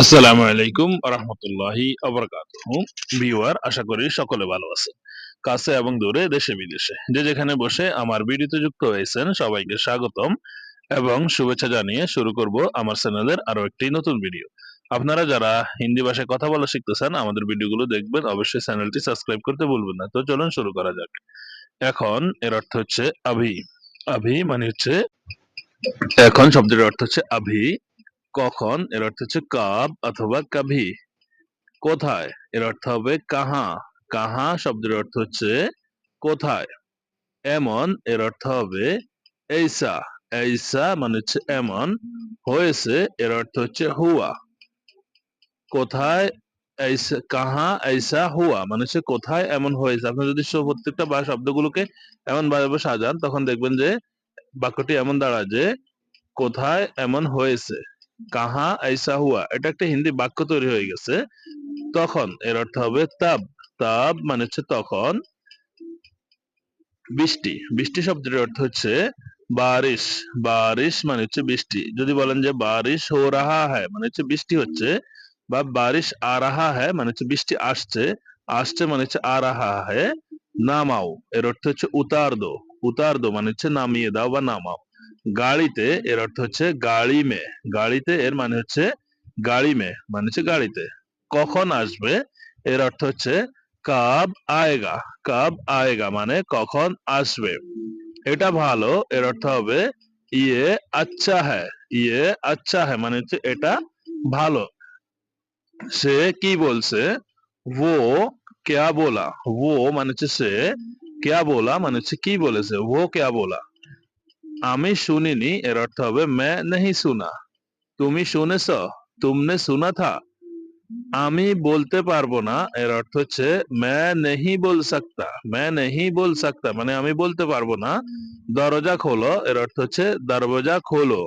আসসালামু আলাইকুম রহমতুল্লাহি ভিউয়ার, আশা করি সকলে ভালো আছেন। কাছে এবং দূরে, দেশে বিদেশে। যে যেখানে বসে আমার ভিডিওতে যুক্ত হয়েছেন, সবাইকে স্বাগতম এবং শুভেচ্ছা জানিয়ে শুরু করব আমার চ্যানেলের আরও একটি নতুন ভিডিও। আপনারা যারা হিন্দি ভাষায় কথা বলা শিখতেছেন আমাদের ভিডিওগুলো দেখবেন। অবশ্যই চ্যানেলটি সাবস্ক্রাইব করতে ভুলবেন না। তো চলুন শুরু করা যাক। এখন এর অর্থ হচ্ছে আভি। আভি মানে হচ্ছে, এখন শব্দের অর্থ হচ্ছে আভি। কখন? এর অর্থ হচ্ছে কাব অথবা কাভি। কোথায়? এর অর্থ হবে কাহা। কাহা শব্দের অর্থ হচ্ছে কোথায়? এমন। এর অর্থ হবে এইসা। এইসা মানে হচ্ছে এমন। হয়েছে। এর অর্থ হচ্ছে হুয়া। কোথায়? এইসা কাহা, এইসা, হুয়া মানে হচ্ছে কোথায় এমন হয়েছে। আপনি যদি প্রত্যেকটা বা শব্দগুলোকে এমন ভাবে সাজান, তখন দেখবেন যে বাক্যটি এমন দাঁড়ায় যে কোথায় এমন হয়েছে। কাহা ऐसा হুয়া, এটা একটা হিন্দি বাক্য তৈরি হয়ে গেছে। তখন, এর অর্থ হবে তাব। তাব মানে হচ্ছে তখন। বৃষ্টি। বৃষ্টি শব্দের অর্থ হচ্ছে বারিশ। বারিশ মানে হচ্ছে বৃষ্টি। যদি বলেন যে বারিশ হো রাহা হ্যায় মানে হচ্ছে বৃষ্টি হচ্ছে, বা বারিশ আ রাহা হ্যায় মানে হচ্ছে বৃষ্টি আসছে আসছে মানে হচ্ছে আ রাহা হ্যায়, নামাও। এর অর্থ হচ্ছে উতার দো উতার দো মানে হচ্ছে নামিয়ে দাও বা নামাও। গাড়িতে এর অর্থ হচ্ছে গাড়ি মে। গাড়িতে এর মানে হচ্ছে গাড়ি মে মানে হচ্ছে গাড়িতে। কখন আসবে? এর অর্থ হচ্ছে কাব আয়েগা। কাব আয়েগা মানে কখন আসবে। এটা ভালো, এর অর্থ হবে ইয়ে আচ্ছা হ্যাঁ ইয়ে আচ্ছা হ্যাঁ মানে হচ্ছে এটা ভালো। সে কি বলছে? ও কেয়া বোলা? ও মানে হচ্ছে সে কেয়া বোলা? মানে হচ্ছে কি বলেছে? ও কেয়া বোলা? আমি শুনিনি, এর অর্থ হবে মে নেহি শুনা তুমি শুনেছ? তুমনে শুনা থা। আমি বলতে পারব না, এর অর্থ হচ্ছে মে নেহি বল সকতা, মে নেহি বল সকতা মানে আমি বলতে পারব না। দরজা খোলো, এর অর্থ হচ্ছে দরজা খোলো।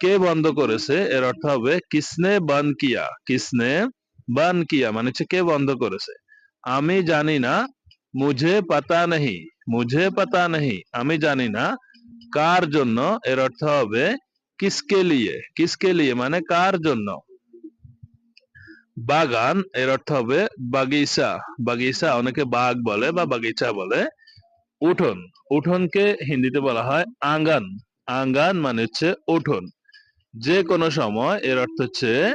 কে বন্ধ করেছে? এর অর্থ হবে কিসনে বান কিয়া, কিসনে বান কিয়া মানে হচ্ছে কে বন্ধ করেছে। আমি জানি না, মুঝে পাতা নেহি, মুঝে পাতা নেহি, আমি জানি না কার জন্য? এর অর্থ হবে কিসকে লিয়ে? কিসকে লিয়ে মানে কার জন্য? বাগান, এর অর্থ হবে বাগিচা। বাগিচা অনেকে বাগ বলে বা বাগিচা বলে। উঠোন, উঠোনকে হিন্দিতে বলা হয় আঙ্গান। আঙ্গান মানে হচ্ছে উঠোন। যে কোনো সময় এর অর্থ হচ্ছে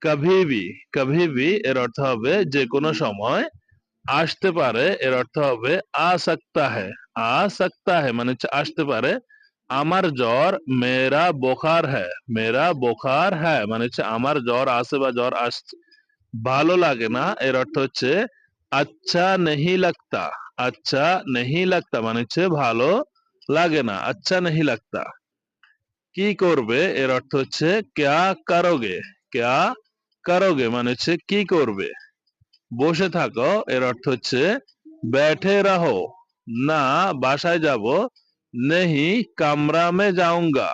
কভিবি। কভিবি এর অর্থ হবে যে কোনো সময় আসতে পারে, এর অর্থ হবে আ সকতা হ্যায় আ সকতা হ্যাঁ মানে আসতে পারে আমার জ্বর মেরা বোখার হ্যাঁ মেরা বোখার হ্যাঁ মানে হচ্ছে আমার জ্বর আসে বা জ্বর আসছে ভালো লাগে না এর অর্থ হচ্ছে আচ্ছা নেহি লাগতা আচ্ছা নেহি লাগতা মানে হচ্ছে ভালো লাগে না আচ্ছা নেহি লাগতা কি করবে এর অর্থ হচ্ছে ক্যা কারোগে ক্যা কারোগে মানে হচ্ছে কি করবে বসে থাকো এর অর্থ হচ্ছে ব্যাঠে রাহো না, বাসায় যাব। নেহি কামরা মে যাऊंगा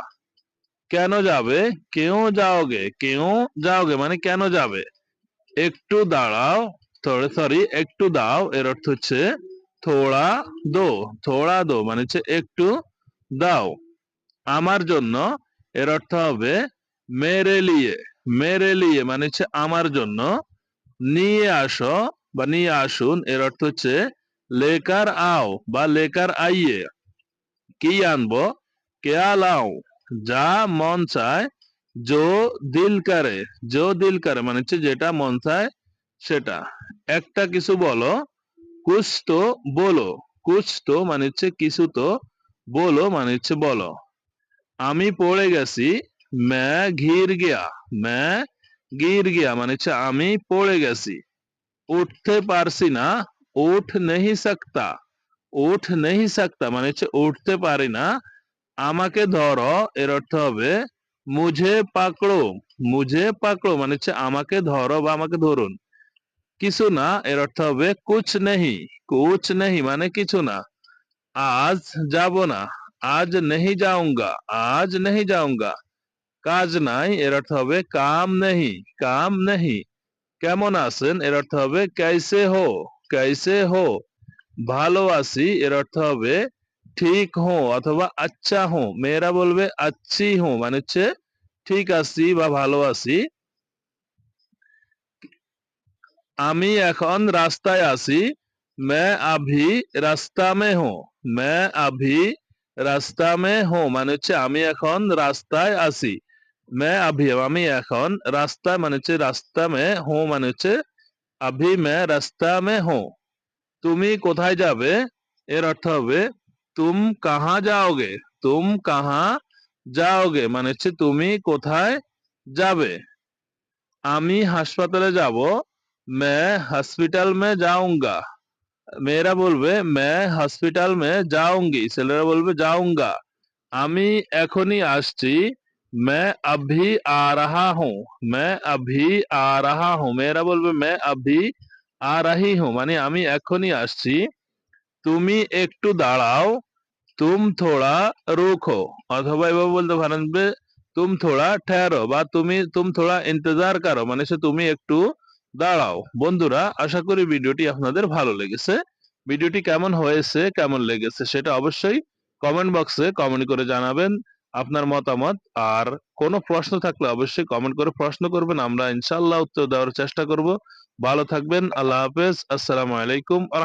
কেন যাবে? কেউ যাওগে কেউ যাওগে মানে কেন যাবে? একটু দাঁড়াও সরি একটু দাও, এর অর্থ হচ্ছে থোড়া দো থোড়া দো মানে হচ্ছে একটু দাও। আমার জন্য এর অর্থ হবে মেরে লিয়ে মেরে লিয়ে মানে হচ্ছে আমার জন্য। নিয়ে আসো বা নিয়ে আসুন, এর অর্থ হচ্ছে লেকার আও বা লেকার আইয়ে কি আনব কেয়া লাও যা মন চায় জো দিল করে জো দিল করে মানে হচ্ছে যেটা মন চায় সেটা একটা কিছু বলো কুছ তো বলো কুছ তো মানে হচ্ছে কিছু তো বলো মানে হচ্ছে বলো আমি পড়ে গেছি ম্যা ঘির গিয়া ম্যা গির গিয়া মানে হচ্ছে আমি পড়ে গেছি উঠতে পারছি না उठ नहीं सकता, उठ नहीं सकता, मान उठते पारी ना आमा के धरो, एर अर्थ हे मुझे पकड़ो मुझे पकड़ो, मान आमा के धरो धरुन। किसु ना, एर अर्थ हे कुछ नहीं कुछ नहीं, मान ना, आज जाबो ना, आज नहीं जाऊँगा, आज नहीं जाऊँगा, काज नाई, एर अर्थ हे काम नहीं काम नहीं, कैमन आसन, एर अर्थ हे कैसे हो? कैसे हो ভালো আছি এর অর্থ হবে ঠিক হো অথবা আচ্ছা হো মেয়েরা বলবে আচ্ছি হো মানে হচ্ছে ঠিক আছি বা ভালো আছি আমি এখন রাস্তায় আছি मैं अभी রাস্তা में हूँ मैं अभी রাস্তা में हूँ মানে হচ্ছে আমি এখন রাস্তায় আছি मैं अभी আমি এখন রাস্তায় মানে হচ্ছে রাস্তা में हूँ মানে হচ্ছে আভি মে রাস্তা মে হো তুমি কোথায় যাবে এর অর্থ হবে তুম কাহা যাওগে তুম কাহা যাওগে মানে হচ্ছে তুমি কোথায় যাবে আমি হাসপাতালে যাব মে হসপিটাল মে যাউঙ্গা মেয়েরা বলবে মে হসপিটাল মে যাউঙ্গি ছেলেরা বলবে যাউঙ্গা আমি এখনই আসছি मैं अभी आ रहा हूँ मैं अभी आ रहा हूँ মেয়েরা বলবে मैं अभी आ रही हूँ মানে আমি এখনই আসছি তুমি একটু দাঁড়াও তুম থোড়া রুখো অথবা এভাবে বলতে পারেন যে তুম থোড়া ঠেরো বা তুমি তুম থোড়া ইন্তজার করো মানে সে তুমি একটু দাঁড়াও বন্ধুরা আশা করি ভিডিওটি আপনাদের ভালো লেগেছে ভিডিওটি কেমন হয়েছে কেমন লেগেছে সেটা অবশ্যই কমেন্ট বক্সে কমেন্ট করে জানাবেন আপনার মতামত। আর কোনো প্রশ্ন থাকলে অবশ্যই কমেন্ট করে প্রশ্ন করবেন। আমরা ইনশাল্লাহ উত্তর দেওয়ার চেষ্টা করব। ভালো থাকবেন। আল্লাহ হাফেজ। আসসালামু আলাইকুম আ